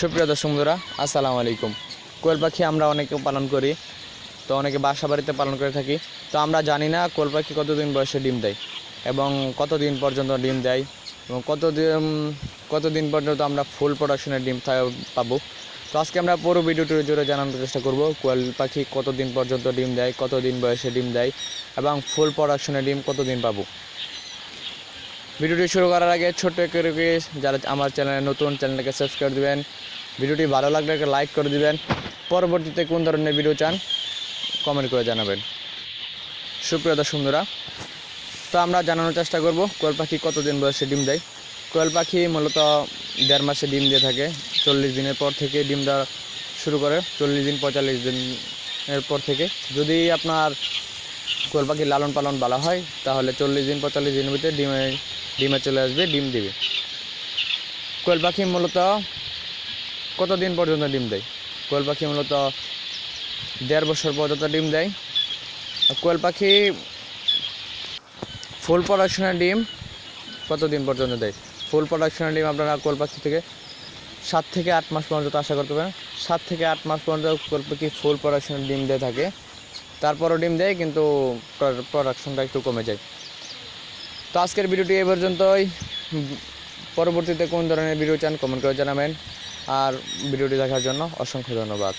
সুপ্রিয় দর্শক বন্ধুরা, আসসালামু আলাইকুম। কোয়েল পাখি আমরা অনেকে পালন করি, তো অনেকে বাসা বাড়িতে পালন করে থাকি। তো আমরা জানি না কোয়েল পাখি কতদিন বয়সে ডিম দেয় এবং কতদিন পর্যন্ত ডিম দেয় এবং কতদিন কতদিন পর্যন্ত আমরা ফুল প্রোডাকশনের ডিম পাবো। তো আজকে আমরা পুরো ভিডিওটি জুড়ে জানানোর চেষ্টা করব, কোয়েল পাখি কতদিন পর্যন্ত ডিম দেয়, কতদিন বয়সে ডিম দেয় এবং ফুল প্রোডাকশনের ডিম কতদিন পাবো। ভিডিওটি শুরু করার আগে ছোট্ট একটি রিকোয়েস্ট যারা আমার চ্যানেলে নতুন, চ্যানেলটাকে সাবস্ক্রাইব দিবেন। ভিডিওটি ভালো লাগলে একটা লাইক করে দিবেন। পরবর্তীতে কোন ধরনের ভিডিও চান কমেন্ট করে জানাবেন। সুপ্রিয় দর্শকরা তো আমরা জানানোর চেষ্টা করব, কোয়েল পাখি কতদিন বয়সে ডিম দেয়? কোয়েল পাখি মূলত দেড় মাসে ডিম দিয়ে থাকে, চল্লিশ দিনের পর থেকে ডিম দেওয়া শুরু করে, চল্লিশ দিন, পঁয়তাল্লিশ দিনের পর থেকে। যদি আপনার কোয়েল পাখি লালন পালন বলা হয়, তাহলে চল্লিশ দিন, পঁয়তাল্লিশ দিনের ভিতরে ডিমে ডিমে চলে আসবে, ডিম দিবে। কোয়েল পাখি মূলত কতদিন পর্যন্ত ডিম দেয়? কোয়েল পাখি মূলত দেড় বছর পর্যন্ত ডিম দেয়। কোয়েল পাখি ফুল প্রোডাকশনের ডিম কতদিন পর্যন্ত দেয়? ফুল প্রোডাকশনের ডিম আপনারা কোয়েল পাখি থেকে সাত থেকে আট মাস পর্যন্ত আশা করতে পারেন। সাত থেকে আট মাস পর্যন্ত কোয়েল পাখি ফুল প্রোডাকশনের ডিম দিয়ে থাকে। তারপরও ডিম দেয়, কিন্তু প্রোডাকশনটা একটু কমে যায়। তো আজকের ভিডিওটি এ পর্যন্তই। পরবর্তীতে কোন ধরনের ভিডিও চান কমেন্ট করে জানাবেন। আর ভিডিওটি দেখার জন্য অসংখ্য ধন্যবাদ।